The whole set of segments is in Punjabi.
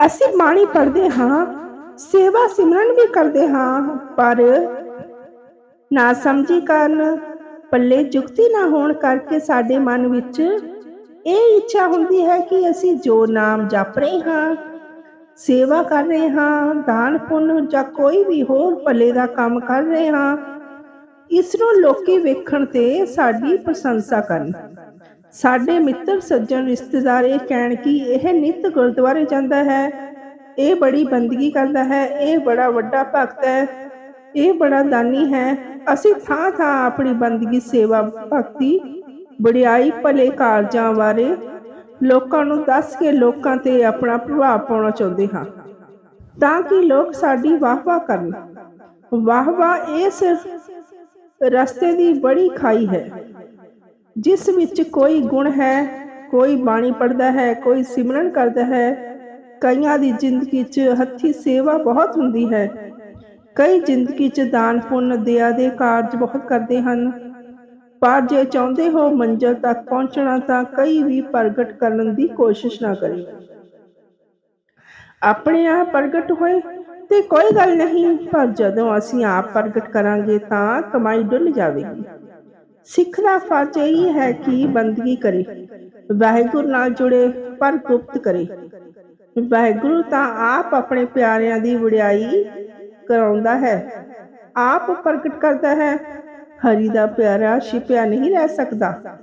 ਅਸੀਂ ਬਾਣੀ ਪੜ੍ਹਦੇ ਹਾਂ, ਸੇਵਾ ਸਿਮਰਨ ਵੀ ਕਰਦੇ ਹਾਂ, ਪਰ ਨਾ ਸਮਝੀ ਕਾਰਨ, ਪੱਲੇ ਜੁਗਤੀ ਨਾ ਹੋਣ ਕਰਕੇ ਸਾਡੇ ਮਨ ਵਿੱਚ ਇਹ ਇੱਛਾ ਹੁੰਦੀ ਹੈ ਕਿ ਅਸੀਂ ਜੋ ਨਾਮ ਜਪ ਰਹੇ ਹਾਂ, ਸੇਵਾ ਕਰ ਰਹੇ ਹਾਂ, ਦਾਨ ਪੁੰਨ ਜਾਂ ਕੋਈ ਵੀ ਹੋਰ ਭਲੇ ਦਾ ਕੰਮ ਕਰ ਰਹੇ ਹਾਂ, ਇਸ ਨੂੰ ਲੋਕੀ ਵੇਖਣ ਤੇ ਸਾਡੀ ਪ੍ਰਸ਼ੰਸਾ ਕਰਨ। ਸਾਡੇ ਮਿੱਤਰ ਸੱਜਣ ਰਿਸ਼ਤੇਦਾਰ ਇਹ ਕਹਿਣ ਕਿ ਇਹ ਨਿਤ ਗੁਰਦੁਆਰੇ ਜਾਂਦਾ ਹੈ। ਇਹ ਬੜੀ ਬੰਦਗੀ ਕਰਦਾ ਹੈ। ਇਹ ਬੜਾ ਵੱਡਾ ਭਗਤ ਹੈ। ਇਹ ਬੜਾ ਦਾਨੀ ਹੈ। ਅਸੀਂ ਥਾਂ ਥਾਂ ਆਪਣੀ ਬੰਦਗੀ ਸੇਵਾ ਭਗਤੀ ਬੜਾਈ ਭਲੇ ਕਾਰਜਾਂ ਬਾਰੇ ਲੋਕਾਂ ਨੂੰ ਦੱਸ ਕੇ ਲੋਕਾਂ ਤੇ ਆਪਣਾ ਪ੍ਰਭਾਵ ਪਾਉਣਾ ਚਾਹੁੰਦੇ ਹਾਂ। ਤਾਂ ਕਿ ਲੋਕ ਸਾਡੀ ਵਾਹ-ਵਾਹ ਕਰਨ। ਵਾਹ-ਵਾਹ ਇਸ ਰਸਤੇ ਦੀ ਬੜੀ ਖਾਈ ਹੈ। ਜਿਸ ਵਿੱਚ ਕੋਈ ਗੁਣ ਹੈ, ਕੋਈ ਬਾਣੀ ਪੜਦਾ ਹੈ, ਕੋਈ ਸਿਮਰਨ ਕਰਦਾ ਹੈ, ਕਈਆਂ ਦੀ ਜ਼ਿੰਦਗੀ 'ਚ ਹੱਥੀ ਸੇਵਾ ਬਹੁਤ ਹੁੰਦੀ ਹੈ। ਕਈ ਜ਼ਿੰਦਗੀ 'ਚ ਦਾਨ, ਪੁੰਨ, ਦਇਆ ਦੇ ਕਾਰਜ ਬਹੁਤ ਕਰਦੇ ਹਨ। ਪਰ ਜੇ ਚਾਹੁੰਦੇ ਹੋ ਮੰਜ਼ਲ ਤੱਕ ਪਹੁੰਚਣਾ, ਤਾਂ ਕਈ ਵੀ ਪ੍ਰਗਟ ਕਰਨ ਦੀ ਕੋਸ਼ਿਸ਼ ਨਾ ਕਰੇ ਆਪਣੇ ਆਪ ਪ੍ਰਗਟ ਹੋਏ ਤੇ ਕੋਈ ਗੱਲ ਨਹੀਂ, ਪਰ ਜਦੋਂ ਅਸੀਂ ਆਪ ਪ੍ਰਗਟ ਕਰਾਂਗੇ, ਤਾਂ ਕਮਾਈ ਡੁੱਲ ਜਾਵੇਗੀ। ਸਿੱਖ ਦਾ ਫਰਜ਼ ਇਹ ਹੈ ਕਿ ਬੰਦਗੀ ਕਰੇ। ਵਾਹਿਗੁਰੂ ਨਾਲ ਜੁੜੇ ਪਰ ਗੁਪਤ ਕਰੇ। ਵਾਹਿਗੁਰੂ ਤਾਂ ਆਪ ਆਪਣੇ ਪਿਆਰਿਆਂ ਦੀ ਵਡਿਆਈ ਕਰਾਉਂਦਾ ਹੈ। ਆਪ ਪ੍ਰਗਟ ਕਰਦਾ ਹੈ। ਹਰੀ ਦਾ ਪਿਆਰਾ ਛਿਪਿਆ ਨਹੀਂ ਰਹਿ ਸਕਦਾ।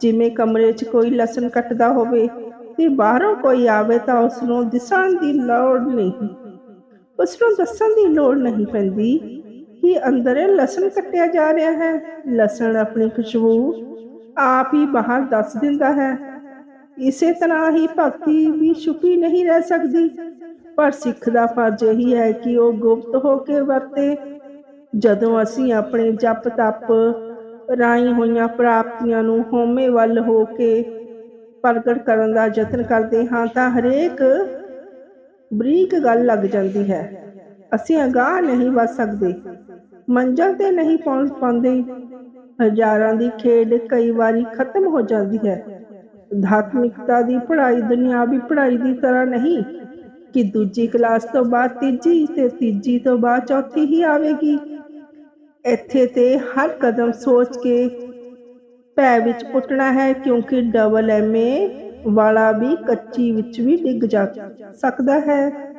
ਜਿਵੇਂ ਕਮਰੇ 'ਚ ਕੋਈ ਲਸਣ ਕੱਟਦਾ ਹੋਵੇ ਤੇ ਬਾਹਰੋਂ ਕੋਈ ਆਵੇ ਤਾਂ ਉਸ ਨੂੰ ਦਿਸਣ ਦੀ ਲੋੜ ਨਹੀਂ। ਉਸ ਨੂੰ ਦੱਸਣ ਦੀ ਲੋੜ ਨਹੀਂ ਪੈਂਦੀ। ਕਿ ਅੰਦਰ ਲਸਣ ਕੱਟਿਆ ਜਾ ਰਿਹਾ ਹੈ। ਲਸਣ ਆਪਣੀ ਖੁਸ਼ਬੂ ਆਪ ਹੀ ਬਾਹਰ ਦੱਸ ਦਿੰਦਾ ਹੈ। ਇਸੇ ਤਰ੍ਹਾਂ ਹੀ ਭਗਤੀ ਵੀ ਛੁਪੀ ਨਹੀਂ ਰਹਿ ਸਕਦੀ। ਪਰ ਸਿੱਖ ਦਾ ਫਰਜ਼ ਇਹੀ ਹੈ ਕਿ ਉਹ ਗੁਪਤ ਹੋ ਕੇ ਵਰਤੇ। ਜਦੋਂ ਅਸੀਂ ਆਪਣੇ ਜਪ ਤਪ ਰਾਈ ਹੋਈਆਂ ਪ੍ਰਾਪਤੀਆਂ ਨੂੰ ਹੋਮੇ ਵੱਲ ਹੋ ਕੇ ਪ੍ਰਗਟ ਕਰਨ ਦਾ ਯਤਨ ਕਰਦੇ ਹਾਂ ਤਾਂ ਹਰੇਕ ਬਰੀਕ ਗੱਲ ਲੱਗ ਜਾਂਦੀ ਹੈ। ਅਸੀਂ ਅਗਾਹ ਨਹੀਂ ਵੱਧ ਸਕਦੇ। ਮੰਜ਼ਲ ਤੇ ਨਹੀਂ ਪਹੁੰਚ ਪਾਉਂਦੇ। ਹਜ਼ਾਰਾਂ ਦੀ ਖੇਡ ਕਈ ਵਾਰੀ ਖਤਮ ਹੋ ਜਾਂਦੀ ਹੈ। ਧਾਰਮਿਕਤਾ ਦੀ ਪੜ੍ਹਾਈ ਦੁਨਿਆਵੀ ਪੜ੍ਹਾਈ ਦੀ ਤਰ੍ਹਾਂ ਨਹੀਂ ਕਿ ਦੂਜੀ ਕਲਾਸ ਤੋਂ ਬਾਅਦ ਤੀਜੀ ਤੇ ਤੀਜੀ ਤੋਂ ਬਾਅਦ ਚੌਥੀ ਹੀ ਆਵੇਗੀ। ਇੱਥੇ ਤੇ ਹਰ ਕਦਮ ਸੋਚ ਕੇ ਭੈ ਵਿੱਚ ਪੁੱਟਣਾ ਹੈ ਕਿਉਂਕਿ ਡਬਲ ਐਮਏ ਵਾਲਾ ਵੀ ਕੱਚੀ ਵਿੱਚ ਵੀ ਡਿੱਗ ਜਾ ਸਕਦਾ ਹੈ।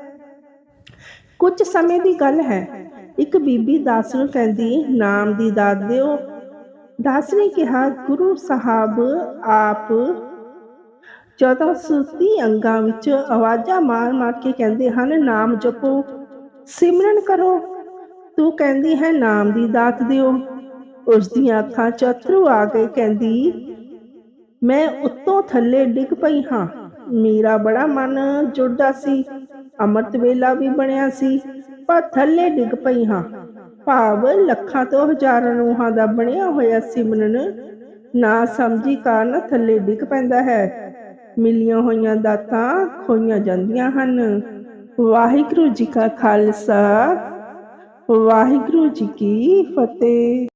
ਕੁਝ ਸਮੇਂ ਦੀ ਗੱਲ ਹੈ। ਇੱਕ ਬੀਬੀ ਦਾਸ ਨੂੰ ਕਹਿੰਦੀ, ਨਾਮ ਦੀ ਦਾਤ ਦਿਓ। ਦਾਸ ਨੇ ਕਿਹਾ, ਗੁਰੂ ਸਾਹਿਬ, ਆਪ ਜਦੋਂ ਸੁਤੀ ਅੰਗਾਂ ਵਿੱਚ ਆਵਾਜ਼ਾਂ ਮਾਰ-ਮਾਰ ਕੇ ਕਹਿੰਦੇ ਹਨ, ਨਾਮ ਜਪੋ, ਸਿਮਰਨ ਕਰੋ। ਤੂੰ ਕਹਿੰਦੀ ਹੈ, ਨਾਮ ਦੀ ਦਾਤ ਦਿਓ। ਉਸ ਦੀਆਂ ਅੱਖਾਂ 'ਚ ਆ ਗਏ, ਕਹਿੰਦੀ, ਮੈਂ ਉੱਤੋਂ ਥੱਲੇ ਡਿੱਗ ਪਈ ਹਾਂ। ਮੇਰਾ ਬੜਾ ਮਨ ਜੁੜਦਾ ਸੀ। ਅੰਮ੍ਰਿਤ ਵੇਲਾ ਵੀ ਬਣਿਆ ਸੀ, ਪਰ ਥੱਲੇ ਡਿੱਗ ਪਈ ਹਾਂ। ਭਾਵ ਲੱਖਾਂ ਤੋਂ ਹਜ਼ਾਰਾਂ ਰੂਹਾਂ ਦਾ ਬਣਿਆ ਹੋਇਆ ਸਿਮਰਨ ਨਾ ਸਮਝੀ ਕਾਰਨ ਥੱਲੇ ਡਿੱਗ ਪੈਂਦਾ ਹੈ। ਮਿਲੀਆਂ ਹੋਈਆਂ ਦਾਤਾਂ ਖੋਈਆਂ ਜਾਂਦੀਆਂ ਹਨ। ਵਾਹਿਗੁਰੂ ਜੀ ਕਾ ਖਾਲਸਾ, ਵਾਹਿਗੁਰੂ ਜੀ ਕੀ ਫਤਿਹ।